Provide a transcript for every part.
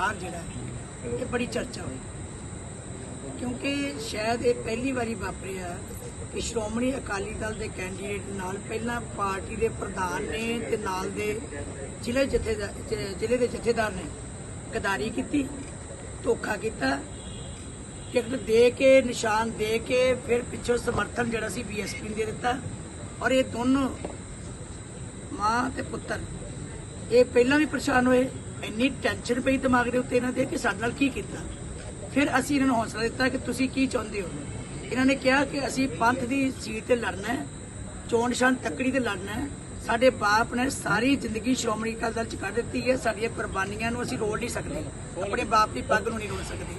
ਬਾਹਰ ਜਿਹੜਾ ਇਹ ਬੜੀ ਚਰਚਾ ਹੋਈ। ਕਿਉਂਕਿ ਸ਼ਾਇਦ ਇਹ ਪਹਿਲੀ ਵਾਰੀ ਵਾਪਰਿਆ ਕਿ ਸ਼੍ਰੋਮਣੀ ਅਕਾਲੀ ਦਲ ਦੇ ਕੈਂਡੀਡੇਟ ਨਾਲ ਪਹਿਲਾਂ ਪਾਰਟੀ ਦੇ ਪ੍ਰਧਾਨ ਨੇ ਤੇ ਨਾਲ ਦੇ ਜ਼ਿਲ੍ਹੇ ਜਥੇਦਾਰ ਜ਼ਿਲ੍ਹੇ ਦੇ ਜਥੇਦਾਰ ਨੇ ਗਦਾਰੀ ਕੀਤੀ, ਧੋਖਾ ਕੀਤਾ। ਟਿਕਟ ਦੇ ਕੇ, ਨਿਸ਼ਾਨ ਦੇ ਕੇ ਫਿਰ ਪਿੱਛੋਂ ਸਮਰਥਨ ਜਿਹੜਾ ਸੀ ਬੀਐਸਪੀ ਨੂੰ ਦੇ ਦਿੱਤਾ ਔਰ ਇਹ ਦੋਨੋਂ ਮਾਂ ਤੇ ਪੁੱਤਰ, ਇਹ ਪਹਿਲਾਂ ਵੀ ਪਰੇਸ਼ਾਨ ਹੋਏ ਇੰਨੀ ਟੈਨਸ਼ਨ ਪਈ ਦਿਮਾਗ ਦੇ ਉੱਤੇ ਇਹਨਾਂ ਦੇ ਕਿ ਸਾਡੇ ਨਾਲ ਕੀ ਕੀਤਾ। ਫਿਰ ਅਸੀਂ ਇਹਨਾਂ ਨੂੰ ਹੌਸਲਾ ਦਿੱਤਾ ਕਿ ਤੁਸੀਂ ਕੀ ਚਾਹੁੰਦੇ ਹੋ? ਇਹਨਾਂ ਨੇ ਕਿਹਾ ਕਿ ਅਸੀਂ ਪੰਥ ਦੀ ਸੀਟ ਤੇ ਲੜਨਾ ਹੈ, ਚੋਣ ਨਿਸ਼ਾਨ ਤੱਕੜੀ ਤੇ ਲੜਨਾ ਹੈ। ਸਾਡੇ ਬਾਪ ਨੇ ਸਾਰੀ ਜ਼ਿੰਦਗੀ ਸ਼੍ਰੋਮਣੀ ਅਕਾਲੀ ਦਲ ਚ ਕੱਢ ਦਿੱਤੀ ਹੈ, ਸਾਡੀਆਂ ਕੁਰਬਾਨੀਆਂ ਨੂੰ ਅਸੀਂ ਰੋਲ ਨਹੀਂ ਸਕਦੇ, ਆਪਣੇ ਬਾਪ ਦੀ ਪੱਗ ਨੂੰ ਨਹੀਂ ਰੋਲ ਸਕਦੇ।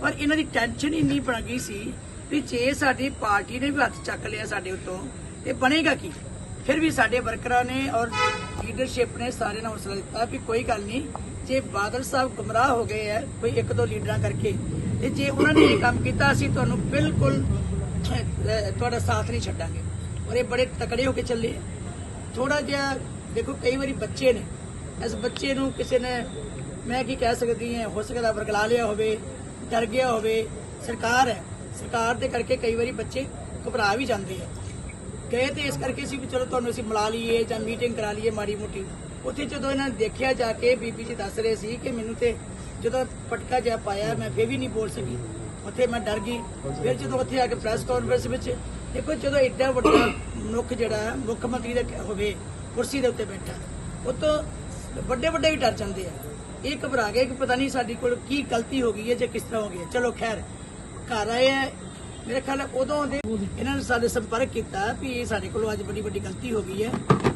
ਪਰ ਇਹਨਾਂ ਦੀ ਟੈਨਸ਼ਨ ਇੰਨੀ ਬਣ ਗਈ ਸੀ ਵੀ ਜੇ ਸਾਡੀ ਪਾਰਟੀ ਨੇ ਵੀ ਹੱਥ ਚੱਕ ਲਿਆ ਸਾਡੇ ਉੱਤੋਂ, ਤੇ ਬਣੇਗਾ ਕੀ? ਫਿਰ ਵੀ ਸਾਡੇ ਵਰਕਰਾਂ ਨੇ ਔਰ ਲੀਡਰਸ਼ਿਪ ਨੇ ਸਾਰੇ ਨੂੰ ਹੌਸਲਾ ਦਿੱਤਾ ਵੀ ਕੋਈ ਗੱਲ ਨਹੀਂ, ਜੇ ਬਾਦਲ ਸਾਹਿਬ ਗੁੰਮਰਾਹ ਹੋ ਗਏ ਹੈ, ਕੋਈ ਇੱਕ ਦੋ ਲੀਡਰਾਂ ਕਰਕੇ, ਤੇ ਜੇ ਉਹਨਾਂ ਨੇ ਇਹ ਕੰਮ ਕੀਤਾ, ਅਸੀਂ ਤੁਹਾਨੂੰ ਬਿਲਕੁਲ ਤੁਹਾਡਾ ਸਾਥ ਨਹੀਂ ਛੱਡਾਂਗੇ। ਔਰ ਇਹ ਬੜੇ ਤਕੜੇ ਹੋ ਕੇ ਚੱਲੇ ਥੋੜਾ ਜਿਹਾ, ਦੇਖੋ, ਕਈ ਵਾਰੀ ਬੱਚੇ ਨੇ, ਇਸ ਬੱਚੇ ਨੂੰ ਕਿਸੇ ਨੇ, ਮੈਂ ਕੀ ਕਹਿ ਸਕਦੀ ਹਾਂ, ਹੋ ਸਕਦਾ ਵਰਗਲਾ ਲਿਆ ਹੋਵੇ, ਡਰ ਗਿਆ ਹੋਵੇ, ਸਰਕਾਰ ਹੈ, ਸਰਕਾਰ ਦੇ ਕਰਕੇ ਕਈ ਵਾਰੀ ਬੱਚੇ ਘਬਰਾ ਵੀ ਜਾਂਦੇ ਆ। ਗਏ ਤੇ ਇਸ ਕਰਕੇ ਸੀ ਵੀ ਚਲੋ ਤੁਹਾਨੂੰ ਅਸੀਂ ਮਿਲਾ ਲਈਏ ਜਾਂ ਮੀਟਿੰਗ ਕਰਾ ਲਈਏ ਮਾੜੀ ਮੋਟੀ। ਉੱਥੇ ਜਦੋਂ ਇਹਨਾਂ ਨੇ ਦੇਖਿਆ ਜਾ ਕੇ, ਬੀਬੀ ਜੀ ਦੱਸ ਰਹੇ ਸੀ ਕਿ ਮੈਨੂੰ ਤੇ ਜਦੋਂ ਪਟਕਾ ਜਿਹਾ ਪਾਇਆ, ਮੈਂ ਫੇਰ ਵੀ ਨਹੀਂ ਬੋਲ ਸਕੀ। ਉੱਥੇ ਮੈਂ ਡਰ ਗਈ। ਫਿਰ ਜਦੋਂ ਉੱਥੇ ਆ ਕੇ ਪ੍ਰੈਸ ਕਾਨਫਰੰਸ ਵਿੱਚ, ਦੇਖੋ ਜਦੋਂ ਐਡਾ ਵੱਡਾ ਮਨੁੱਖ ਜਿਹੜਾ ਮੁੱਖ ਮੰਤਰੀ ਦਾ ਹੋਵੇ, ਕੁਰਸੀ ਦੇ ਉੱਤੇ ਬੈਠਾ, ਉਹ ਤੋਂ ਵੱਡੇ ਵੱਡੇ ਵੀ ਡਰ ਜਾਂਦੇ ਆ। ਇਹ ਘਬਰਾ ਗਏ ਕਿ ਪਤਾ ਨਹੀਂ ਸਾਡੀ ਕੋਲ ਕੀ ਗਲਤੀ ਹੋ ਗਈ ਹੈ ਜਾਂ ਕਿਸ ਤਰ੍ਹਾਂ ਹੋ ਗਈ ਹੈ। ਚਲੋ ਖੈਰ, ਘਰ ਆਏ ਆ ਮੇਰੇ ਖਿਆਲ ਉਦੋਂ ਦੇ ਇਹਨਾਂ ਨੇ ਸਾਡੇ ਸੰਪਰਕ ਕੀਤਾ ਵੀ ਇਹ ਸਾਡੇ ਕੋਲੋਂ ਅੱਜ ਬੜੀ ਵੱਡੀ ਗਲਤੀ ਹੋ ਗਈ ਹੈ।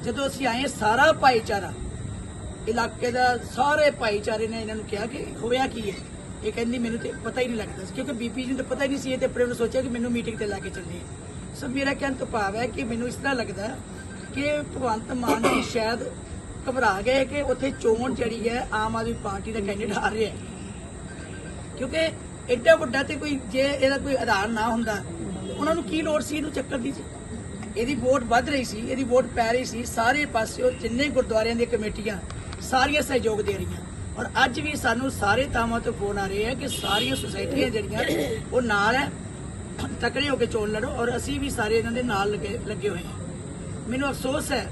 ਜਦੋਂ ਅਸੀਂ ਆਏ ਸਾਰਾ ਭਾਈਚਾਰਾ, ਇਲਾਕੇ ਦਾ ਸਾਰੇ ਭਾਈਚਾਰੇ ਨੇ ਇਹਨਾਂ ਨੂੰ ਕਿਹਾ ਕਿ ਹੋਇਆ ਕੀ ਹੈ? ਇਹ ਕਹਿੰਦੀ, ਮੈਨੂੰ ਤੇ ਪਤਾ ਹੀ ਨਹੀਂ ਲੱਗਦਾ ਸੀ, ਕਿਉਂਕਿ ਬੀਪੀ ਜੀ ਨੂੰ ਤਾਂ ਪਤਾ ਹੀ ਨਹੀਂ ਸੀ, ਇਹ ਤੇ ਆਪਣੇ ਨੂੰ ਸੋਚਿਆ ਕਿ ਮੈਨੂੰ ਮੀਟਿੰਗ ਤੇ ਲਾ ਕੇ ਚੱਲੇ ਸੋ ਮੇਰਾ ਕਹਿਣ ਤੋਂ ਭਾਵ ਹੈ ਕਿ ਮੈਨੂੰ ਇਸ ਤਰ੍ਹਾਂ ਲੱਗਦਾ ਕਿ ਭਗਵੰਤ ਮਾਨ ਜੀ ਸ਼ਾਇਦ ਘਬਰਾ ਗਏ ਕਿ ਉੱਥੇ ਚੋਣ ਜਿਹੜੀ ਹੈ ਆਮ ਆਦਮੀ ਪਾਰਟੀ ਦਾ ਕੈਂਡੀਡੇਟ ਆ ਰਿਹਾ ਕਿਉਂਕਿ ਐਡਾ ਵੱਡਾ ਤੇ ਕੋਈ ਜੇ ਇਹਦਾ ਕੋਈ ਆਧਾਰ ਨਾ ਹੁੰਦਾ ਤੇ ਉਹਨਾਂ ਨੂੰ ਕੀ ਲੋੜ ਸੀ ਇਹਨੂੰ ਚੱਕਰ ਦੀ ਸੀ ਇਹਦੀ ਵੋਟ ਵੱਧ ਰਹੀ ਸੀ, ਇਹਦੀ ਵੋਟ ਪੈ ਰਹੀ ਸੀ, ਸਾਰੇ ਪਾਸਿਓਂ ਜਿੰਨੇ ਗੁਰਦੁਆਰਿਆਂ ਦੀਆਂ ਕਮੇਟੀਆਂ ਸਾਰੀਆਂ ਸਹਿਯੋਗ ਦੇ ਰਹੀਆਂ। ਔਰ ਅੱਜ ਵੀ ਸਾਨੂੰ ਸਾਰੇ ਥਾਵਾਂ ਤੋਂ ਫੋਨ ਆ ਰਹੇ ਆ ਕਿ ਸਾਰੀਆਂ ਸੁਸਾਇਟੀਆਂ ਜਿਹੜੀਆਂ, ਉਹ ਨਾਲ ਹੈ। ਤਕੜੇ ਹੋ ਕੇ ਚੋਣ ਲੜੋ ਔਰ ਅਸੀਂ ਵੀ ਸਾਰੇ ਇਹਨਾਂ ਦੇ ਨਾਲ ਲੱਗੇ ਹੋਏ ਹਾਂ। ਮੈਨੂੰ ਅਫਸੋਸ ਹੈ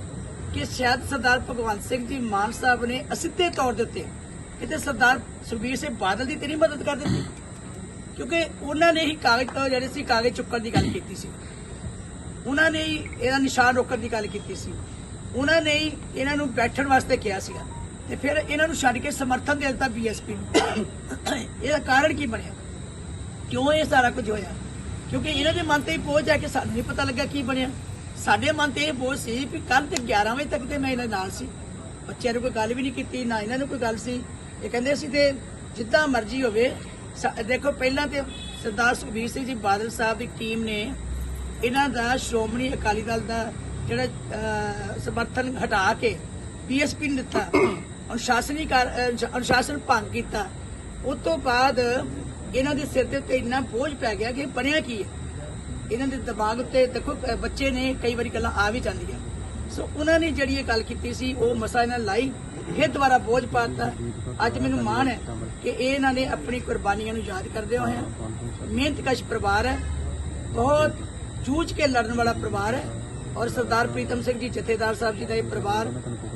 ਕਿ ਸ਼ਾਇਦ ਸਰਦਾਰ ਭਗਵੰਤ ਸਿੰਘ ਜੀ ਮਾਨ ਸਾਹਿਬ ਨੇ ਅਸਿੱਧੇ ਤੌਰ ਦੇ ਉੱਤੇ ਕਿਤੇ ਸਰਦਾਰ ਸੁਖਬੀਰ ਸਿੰਘ ਬਾਦਲ ਦੀ ਤੇ ਮਦਦ ਕਰ ਦਿੱਤੀ। ਕਿਉਂਕਿ ਉਹਨਾਂ ਨੇ ਹੀ ਕਾਗਜ਼ ਤੋਂ ਜਿਹੜੇ ਸੀ, ਕਾਗਜ਼ ਚੁੱਕਣ ਦੀ ਗੱਲ ਕੀਤੀ ਸੀ। ਉਹਨਾਂ ਨੇ ਹੀ ਇਹਦਾ ਨਿਸ਼ਾਨ ਰੋਕਣ ਦੀ ਗੱਲ ਕੀਤੀ ਸੀ। ਉਹਨਾਂ ਨੇ ਹੀ ਇਹਨਾਂ ਨੂੰ ਬੈਠਣ ਵਾਸਤੇ ਕਿਹਾ ਸੀਗਾ। ਤੇ ਫਿਰ ਇਹਨਾਂ ਨੂੰ ਛੱਡ ਕੇ ਸਮਰਥਨ ਦੇ ਦਿੱਤਾ ਬੀਐਸਪੀ ਨੂੰ। ਇਹਦਾ ਕਾਰਨ ਕੀ ਬਣਿਆ? ਕਿਉਂ ਇਹ ਸਾਰਾ ਕੁਝ ਹੋਇਆ? ਕਿਉਂਕਿ ਇਹਨਾਂ ਦੇ ਮਨ ਤੇ ਹੀ ਪਹੁੰਚ ਜਾ ਕੇ ਸਾਨੂੰ ਨਹੀਂ ਪਤਾ ਲੱਗਾ ਕੀ ਬਣਿਆ। ਸਾਡੇ ਮਨ ਤੇ ਇਹ ਬੋਝ ਸੀ ਵੀ ਕੱਲ ਤੇ 11 ਵਜੇ ਤੱਕ ਤੇ ਮੈਂ ਇਹਨਾਂ ਨਾਲ ਸੀ। ਬੱਚਿਆਂ ਨੂੰ ਕੋਈ ਗੱਲ ਵੀ ਨਹੀਂ ਕੀਤੀ, ਨਾ ਇਹਨਾਂ ਨੂੰ ਕੋਈ ਗੱਲ ਸੀ। ਇਹ ਕਹਿੰਦੇ ਸੀ ਤੇ ਜਿੱਦਾਂ ਮਰਜ਼ੀ ਹੋਵੇ ਦੇਖੋ ਪਹਿਲਾਂ ਤੇ ਸਰਦਾਰ ਸੁਖਬੀਰ ਸਿੰਘ ਜੀ ਬਾਦਲ ਸਾਹਿਬ ਦੀ ਟੀਮ ਨੇ ਇਹਨਾਂ ਦਾ ਸ਼੍ਰੋਮਣੀ ਅਕਾਲੀ ਦਲ ਦਾ ਜਿਹੜਾ ਸਮਰਥਨ ਹਟਾ ਕੇ ਬੀਐਸਪੀ ਨੂੰ ਦਿੱਤਾ ਅਨੁਸ਼ਾਸਨੀ ਅਨੁਸ਼ਾਸਨ ਭੰਗ ਕੀਤਾ। ਉਸ ਤੋਂ ਬਾਅਦ ਇਹਨਾਂ ਦੇ ਸਿਰ ਦੇ ਉੱਤੇ ਇੰਨਾ ਬੋਝ ਪੈ ਗਿਆ ਕਿ ਬਣਿਆ ਕੀ ਹੈ? ਇਹਨਾਂ ਦੇ ਦਿਮਾਗ ਉੱਤੇ ਦੇਖੋ ਬੱਚੇ ਨੇ ਕਈ ਵਾਰੀ ਗੱਲਾਂ ਆ ਵੀ ਜਾਂਦੀਆਂ। ਸੋ ਉਹਨਾਂ ਨੇ ਜਿਹੜੀ ਇਹ ਗੱਲ ਕੀਤੀ ਸੀ ਉਹ ਮਸਾ ਇਹਨਾਂ ਲਾਈ। ਫਿਰ ਦੁਬਾਰਾ ਬੋਝ ਪਾਤਾ। ਅੱਜ ਮੈਨੂੰ ਮਾਣ ਹੈ ਕਿ ਇਹਨਾਂ ਨੇ ਆਪਣੀ ਕੁਰਬਾਨੀਆਂ ਨੂੰ ਯਾਦ ਕਰਦੇ ਹੋਏ ਮਿਹਨਤਕਸ਼ ਪਰਿਵਾਰ ਹੈ। ਬਹੁਤ ਜੂਝ ਕੇ ਲੜਨ ਵਾਲਾ ਪਰਿਵਾਰ ਹੈ। ਔਰ ਸਰਦਾਰ ਪ੍ਰੀਤਮ ਸਿੰਘ ਜੀ ਜਥੇਦਾਰ ਸਾਹਿਬ ਜੀ ਦਾ ਇਹ ਪਰਿਵਾਰ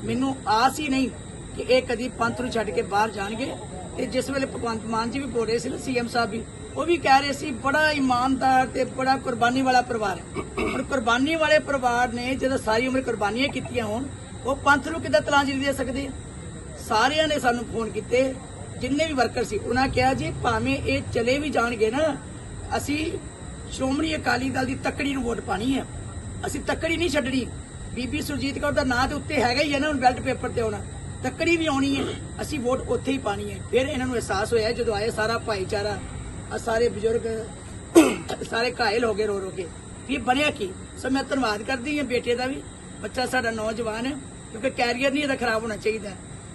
ਮੈਨੂੰ ਆਸ ਹੀ ਨਹੀਂ ਕਿ ਇਹ ਕਦੀ ਪੰਥ ਨੂੰ ਛੱਡ ਕੇ ਬਾਹਰ ਜਾਣਗੇ। ਤੇ ਜਿਸ ਵੇਲੇ ਭਗਵੰਤ ਮਾਨ ਜੀ ਵੀ ਬੋਲ ਰਹੇ ਸੀ ਨਾ ਸੀਐਮ ਸਾਹਿਬ ਵੀ, ਉਹ ਵੀ ਕਹਿ ਰਹੇ ਸੀ, ਬੜਾ ਇਮਾਨਦਾਰ ਤੇ ਬੜਾ ਕੁਰਬਾਨੀ ਵਾਲਾ ਪਰਿਵਾਰ ਹੈ। ਔਰ ਕੁਰਬਾਨੀ ਵਾਲੇ ਪਰਿਵਾਰ ਨੇ ਜਦੋਂ ਸਾਰੀ ਉਮਰ ਕੁਰਬਾਨੀਆਂ ਕੀਤੀਆਂ ਹੋਣ ਉਹ ਪੰਥ ਨੂੰ ਕਿੱਦਾਂ ਤਲਾਂਜਲੀ ਦੇ ਸਕਦੇ? ਆ ਸਾਰਿਆਂ ਨੇ ਸਾਨੂੰ ਫੋਨ ਕੀਤੇ, ਜਿੰਨੇ ਵੀ ਵਰਕਰ ਸੀ, ਉਹਨਾਂ ਕਿਹਾ ਜੀ ਭਾਵੇਂ ਇਹ ਚਲੇ ਵੀ ਜਾਣਗੇ ਨਾ, ਅਸੀਂ ਸ਼੍ਰੋਮਣੀ ਅਕਾਲੀ ਦਲ ਦੀ ਤੱਕੜੀ ਨੂੰ ਵੋਟ ਪਾਣੀ ਹੈ। ਅਸੀਂ ਤੱਕੜੀ ਨਹੀਂ ਛੱਡਣੀ। ਬੀਬੀ ਸੁਰਜੀਤ ਕੌਰ ਦਾ ਨਾਂ ਤੇ ਉੱਤੇ ਹੈਗਾ ਹੀ ਹੈ ਨਾ, ਹੁਣ ਬੈਲਟ ਪੇਪਰ ਤੇ ਆਉਣਾ। ਤੱਕੜੀ ਵੀ ਆਉਣੀ ਹੈ। ਅਸੀਂ ਵੋਟ ਉੱਥੇ ਹੀ ਪਾਣੀ ਹੈ। ਫਿਰ ਇਹਨਾਂ ਨੂੰ ਅਹਿਸਾਸ ਹੋਇਆ, ਜਦੋਂ ਆਏ ਸਾਰਾ ਭਾਈਚਾਰਾ ਆ ਸਾਰੇ ਬਜ਼ੁਰਗ, ਸਾਰੇ ਘਾਇਲ ਹੋ ਗਏ ਰੋ ਰੋ ਕੇ। ਵੀ ਬਣਿਆ ਕੀ? ਸੋ ਮੈਂ ਧੰਨਵਾਦ ਕਰਦੀ ਹਾਂ ਬੇਟੇ ਦਾ ਵੀ। ਬੱਚਾ ਸਾਡਾ ਨੌਜਵਾਨ ਹੈ। ਕਿਉਂਕਿ ਕੈਰੀਅਰ ਨਹੀਂ ਇਹਦਾ ਖਰਾਬ ਹੋਣਾ ਚਾਹੀਦਾ।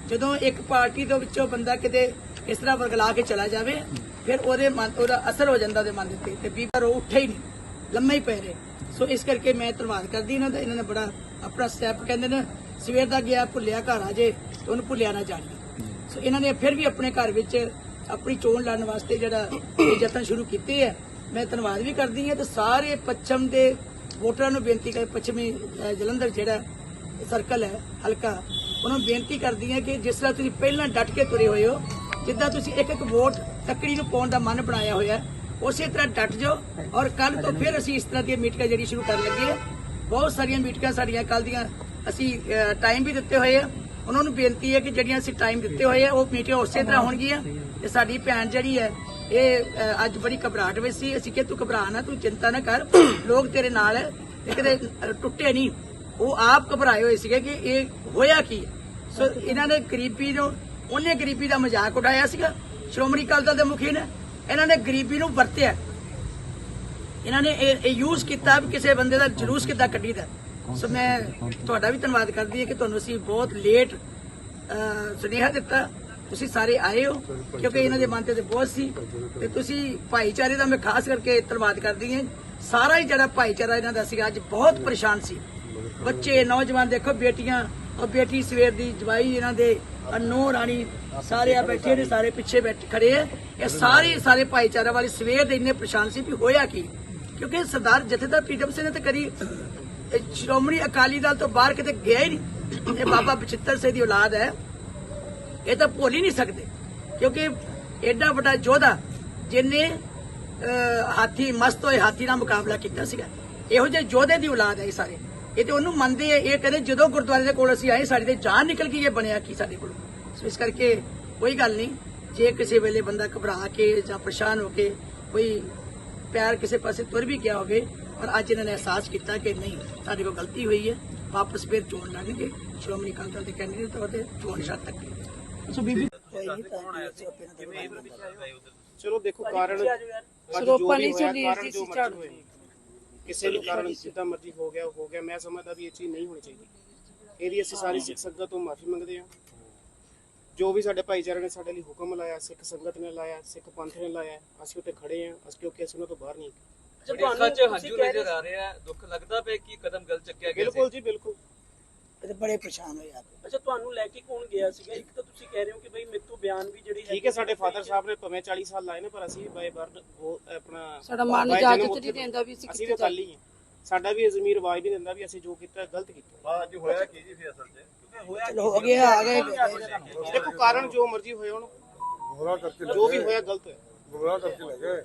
ਜਦੋਂ ਇੱਕ ਪਾਰਟੀ ਦੇ ਵਿੱਚੋਂ ਬੰਦਾ ਕਿਤੇ ਇਸ ਤਰ੍ਹਾਂ ਵਰਗਲਾ ਕੇ ਚਲਾ ਜਾਵੇ, ਫਿਰ ਉਹਦੇ ਮਨ ਉਹਦਾ ਅਸਰ ਹੋ ਜਾਂਦਾ ਉਹਦੇ ਮਨ ਦੇ ਉੱਤੇ। ਤੇ ਬੀਬਾ ਰੋ ਉੱਠੇ ਹੀ ਨਹੀਂ, ਲੰਮੇ ਹੀ ਪਏ ਰਹੇ। ਸੋ ਇਸ ਕਰਕੇ ਮੈਂ ਧੰਨਵਾਦ ਕਰਦੀ ਇਹਨਾਂ ਦਾ। ਇਹਨਾਂ ਨੇ ਬੜਾ ਆਪਣਾ ਸਟੈਪ ਕਹਿੰਦੇ ਨੇ, ਸਵੇਰ ਦਾ ਗਿਆ, ਭੁੱਲਿਆ ਘਰ ਆ ਜੇ ਉਹਨੂੰ ਭੁੱਲਿਆ ਨਾ ਜਾਣੀ। ਸੋ ਇਹਨਾਂ ਨੇ ਫਿਰ ਵੀ ਆਪਣੇ ਘਰ ਵਿੱਚ ਆਪਣੀ ਚੋਣ ਲੜਨ ਵਾਸਤੇ ਜਿਹੜਾ ਯਤਨ ਸ਼ੁਰੂ ਕੀਤੇ ਹੈ ਮੈਂ ਧੰਨਵਾਦ ਵੀ ਕਰਦੀ ਹਾਂ ਤੇ ਸਾਰੇ ਪੱਛਮ ਦੇ ਵੋਟਰਾਂ ਨੂੰ ਬੇਨਤੀ ਕਰ ਪੱਛਮੀ ਜਲੰਧਰ ਜਿਹੜਾ ਸਰਕਲ ਹੈ, ਹਲਕਾ। ਉਹਨਾਂ ਨੂੰ ਬੇਨਤੀ ਕਰਦੀ ਹੈ ਕਿ ਜਿਸ ਤਰ੍ਹਾਂ ਤੁਸੀਂ ਪਹਿਲਾਂ ਡਟ ਕੇ ਤੁਰੇ ਹੋਏ ਹੋ, ਜਿੱਦਾਂ ਤੁਸੀਂ ਇੱਕ ਇੱਕ ਵੋਟ ਤੱਕੜੀ ਨੂੰ ਪਾਉਣ ਦਾ ਮਨ ਬਣਾਇਆ ਹੋਇਆ, ਉਸੇ ਤਰ੍ਹਾਂ ਡਟ ਜਾਓ ਔਰ ਕੱਲ ਤੋਂ ਫਿਰ ਅਸੀਂ ਇਸ ਤਰ੍ਹਾਂ ਦੀਆਂ ਮੀਟਿੰਗਾਂ ਜਿਹੜੀ ਸ਼ੁਰੂ ਕਰਨ ਲੱਗੇ ਹਾਂ। ਬਹੁਤ ਸਾਰੀਆਂ ਮੀਟਿੰਗਾਂ ਸਾਡੀਆਂ ਕੱਲ ਦੀਆਂ ਅਸੀਂ ਟਾਈਮ ਵੀ ਦਿੱਤੇ ਹੋਏ ਆ। ਉਹਨਾਂ ਨੂੰ ਬੇਨਤੀ ਹੈ ਕਿ ਜਿਹੜੀਆਂ ਅਸੀਂ ਟਾਈਮ ਦਿੱਤੇ ਹੋਏ ਆ, ਉਹ ਮੀਟਿੰਗ ਉਸੇ ਤਰ੍ਹਾਂ ਹੋਣਗੀਆਂ। ਤੇ ਸਾਡੀ ਭੈਣ ਜਿਹੜੀ ਹੈ, ਇਹ ਅੱਜ ਬੜੀ ਘਬਰਾਹਟ ਵਿੱਚ ਸੀ। ਅਸੀਂ ਕਿ ਤੂੰ ਘਬਰਾ ਨਾ, ਤੂੰ ਚਿੰਤਾ ਨਾ ਕਰ। ਲੋਕ ਤੇਰੇ ਨਾਲ ਹੈ ਕਿਤੇ ਟੁੱਟੇ ਨਹੀਂ। ਉਹ ਆਪ ਘਬਰਾਏ ਹੋਏ ਸੀਗੇ ਕਿ ਇਹ ਹੋਇਆ ਕੀ। ਸੋ ਇਹਨਾਂ ਨੇ ਗਰੀਬੀ ਨੂੰ ਉਹਨੇ ਗਰੀਬੀ ਦਾ ਮਜ਼ਾਕ ਉਡਾਇਆ ਸੀਗਾ। ਸ਼੍ਰੋਮਣੀ ਅਕਾਲੀ ਦਲ ਦੇ ਮੁਖੀ ਨੇ ਇਹਨਾਂ ਨੇ ਗਰੀਬੀ ਨੂੰ ਵਰਤਿਆ। ਇਹਨਾਂ ਨੇ ਇਹ ਯੂਜ਼ ਕੀਤਾ ਵੀ ਕਿਸੇ ਬੰਦੇ ਦਾ ਜਲੂਸ ਕਿੱਦਾਂ ਕੱਢੀਦਾ। ਸੋ? ਮੈਂ ਤੁਹਾਡਾ ਵੀ ਧੰਨਵਾਦ ਕਰਦੀ ਹਾਂ ਕਿ ਤੁਹਾਨੂੰ ਅਸੀਂ ਬਹੁਤ ਲੇਟ ਸੁਨੇਹਾ ਦਿੱਤਾ। ਤੁਸੀਂ ਸਾਰੇ ਆਏ ਹੋ ਕਿਉਂਕਿ ਇਹਨਾਂ ਦੇ ਮਨ ਤੇ ਬਹੁਤ ਸੀ। ਤੇ ਤੁਸੀਂ ਭਾਈਚਾਰੇ ਦਾ ਮੈਂ ਖਾਸ ਕਰਕੇ ਧੰਨਵਾਦ ਕਰਦੀ ਹਾਂ। ਸਾਰਾ ਹੀ ਜਿਹੜਾ ਭਾਈਚਾਰਾ ਇਹਨਾਂ ਦਾ ਸੀਗਾ ਅੱਜ ਬਹੁਤ ਪਰੇਸ਼ਾਨ ਸੀ। ਬੱਚੇ, ਨੌਜਵਾਨ ਦੇਖੋ ਬੇਟੀਆਂ, ਔਰ ਬੇਟੀ ਸਵੇਰ ਦੀ ਜਵਾਈ ਇਹਨਾਂ ਦੇ ਨੋ ਰਾਣੀ ਸਾਰੇ ਆ ਬੈਠੇ ਨੇ, ਸਾਰੇ ਪਿੱਛੇ ਬੈਠੇ ਖੜੇ ਆ। ਇਹ ਸਾਰੇ ਸਾਰੇ ਭਾਈਚਾਰਾ ਵਾਲੇ ਸਵੇਰ ਦੇ ਇੰਨੇ ਪਰੇਸ਼ਾਨ ਸੀ ਵੀ ਹੋਇਆ ਕੀ? ਕਿਉਂਕਿ ਸਰਦਾਰ ਜਥੇਦਾਰ ਪ੍ਰੀਤਮ ਸਿੰਘ ਨੇ ਤਾਂ ਕਦੀ ਸ਼੍ਰੋਮਣੀ ਅਕਾਲੀ ਦਲ ਤੋਂ ਬਾਹਰ ਕਿਤੇ ਗਿਆ ਹੀ ਨਹੀਂ। ਇਹ ਬਾਬਾ ਬਚਿੱਤਰ ਸਿੰਘ ਦੀ ਔਲਾਦ ਹੈ। ਇਹ ਤਾਂ ਭੁੱਲ ਹੀ ਨਹੀਂ ਸਕਦੇ। ਕਿਉਂਕਿ ਐਡਾ ਵੱਡਾ ਯੋਧਾ ਜਿਨੇ ਹਾਥੀ, ਮਸਤ ਹੋਏ ਹਾਥੀ ਨਾਲ ਮੁਕਾਬਲਾ ਕੀਤਾ ਸੀਗਾ। ਇਹੋ ਜਿਹੇ ਯੋਧੇ ਦੀ ਔਲਾਦ ਹੈ ਇਹ ਸਾਰੇ। ਇਹ ਤੇ ਉਹਨੂੰ ਮੰਨਦੇ ਆ ਇਹ ਕਹਿੰਦੇ ਜਦੋਂ ਗੁਰਦੁਆਰੇ ਦੇ ਕੋਲ ਅਸੀਂ ਆਏ ਸਾਡੀ ਤੇ ਜਾਨ ਨਿਕਲ ਗਈ ਇਹ ਬਣਿਆ ਕੀ ਸਾਡੇ ਕੋਲ? ਸੋ ਇਸ ਕਰਕੇ ਕੋਈ ਗੱਲ ਨਹੀਂ ਜੇ ਕਿਸੇ ਵੇਲੇ ਬੰਦਾ ਘਬਰਾ ਕੇ ਜਾਂ ਪਰੇਸ਼ਾਨ ਹੋ ਕੇ ਕੋਈ ਪਿਆਰ ਕਿਸੇ ਪਾਸੇ ਤੁਰ ਵੀ ਗਿਆ ਹੋਵੇ ਪਰ ਅੱਜ ਇਹਨਾਂ ਨੇ ਅਹਿਸਾਸ ਕੀਤਾ ਕਿ ਨਹੀਂ ਸਾਡੇ ਕੋਲ ਗਲਤੀ ਹੋਈ ਹੈ ਵਾਪਸ ਫਿਰ ਚੋਣ ਲੜਨਗੇ। ਸ਼੍ਰੋਮਣੀ ਅਕਾਲੀ ਦਲ ਦੇ ਕੈਂਡੀਡੇਟ ਤੌਰ ਤੇ ਚੋਣ ਨਿਸ਼ਾਨ ਤੱਕ ਸੋ? ਬੀਬੀ ਚਲੋ ਦੇਖੋ ਕਾਰਨ ਸਰੋਪਾ ਨਹੀਂ ਚੱਲੀ ਸੀ ਝਾੜੂ। ਹੋਏ। ਕਿਸੇ ਵੀ ਕਾਰਨ ਜਿੱਦਾਂ ਮਰਜ਼ੀ ਹੋ ਗਿਆ ਹੋ ਗਿਆ ਮੈਂ ਸਮਝਦਾ ਵੀ ਇਹ ਚੀਜ਼ ਨਹੀਂ ਹੋਣੀ ਚਾਹੀਦੀ। ਇਹਦੀ ਅਸੀਂ ਸਾਰੀ ਸਿੱਖ ਸੰਗਤ ਤੋਂ ਮਾਫੀ ਮੰਗਦੇ ਹਾਂ। ਜੋ ਵੀ ਸਾਡੇ ਭਾਈਚਾਰੇ ਨੇ ਸਾਡੇ ਲਈ ਹੁਕਮ ਲਾਇਆ ਸਿੱਖ ਸੰਗਤ ਨੇ ਲਾਇਆ ਸਿੱਖ ਪੰਥ ਨੇ ਲਾਇਆ ਅਸੀਂ ਉੱਤੇ ਖੜੇ ਹਾਂ ਅਸੀਂ ਕਿਉਂਕਿ ਅਸੀਂ ਉਹਨਾਂ ਤੋਂ ਬਾਹਰ ਨਹੀਂ। ਬੜੀ ਸੱਚ ਹੰਝੂ ਨਜ਼ਰ ਆ ਰਿਹਾ ਦੁੱਖ ਲੱਗਦਾ ਪਿਆ ਕਿ ਕਦਮ ਗਲਤ ਚੱਕਿਆ ਗਿਆ ਬਿਲਕੁਲ ਜੀ ਬਿਲਕੁਲ। ਤੇ ਬੜੇ ਪਰੇਸ਼ਾਨ ਹੋਏ ਆਪ ਅੱਛਾ ਤੁਹਾਨੂੰ ਲੈ ਕੇ ਕੌਣ ਗਿਆ ਸੀਗਾ? ਇੱਕ ਤਾਂ ਤੁਸੀਂ ਕਹਿ ਰਹੇ ਹੋ ਕਿ ਬਈ ਮੇਰੇ ਤੋਂ ਬਿਆਨ ਵੀ ਜਿਹੜੀ ਠੀਕ ਹੈ ਸਾਡੇ ਫਾਦਰ ਸਾਹਿਬ ਨੇ ਭਵੇਂ 40 ਸਾਲ ਲਾਏ ਨੇ ਪਰ ਅਸੀਂ ਬਾਏ ਬਰਡ ਉਹ ਆਪਣਾ ਸਾਡਾ ਮਨ by ਇਜਾਜ਼ਤ ਜਨਮ ਨਹੀਂ ਉੱਥੇ ਦਿੰਦਾ ਵੀ ਅਸੀਂ ਅਸੀਂ ਕੱਲ ਹੀ ਹਾਂ। ਸਾਡਾ ਵੀ ਇਹ ਜ਼ਮੀਰ ਆਵਾਜ਼ ਨਹੀਂ ਦਿੰਦਾ ਵੀ ਅਸੀਂ ਜੋ ਕੀਤਾ ਗਲਤ ਕੀਤਾ। ਅੱਜ ਹੋਇਆ ਕੀ ਜੀ ਫਿਰ ਅਸਲ 'ਚ? ਚਲੋ ਹੋ ਗਿਆ ਆ ਗਏ। ਦੇਖੋ ਕਾਰਨ ਜੋ ਮਰਜ਼ੀ ਹੋਇਆ ਹੁਣ। ਗੁੰਮਰਾਹ ਕਰਕੇ ਜੋ ਵੀ ਹੋਇਆ ਗਲਤ ਹੋਇਆ। ਗੁੰਮਰਾਹ ਕਰਕੇ ਲੈ ਗਏ।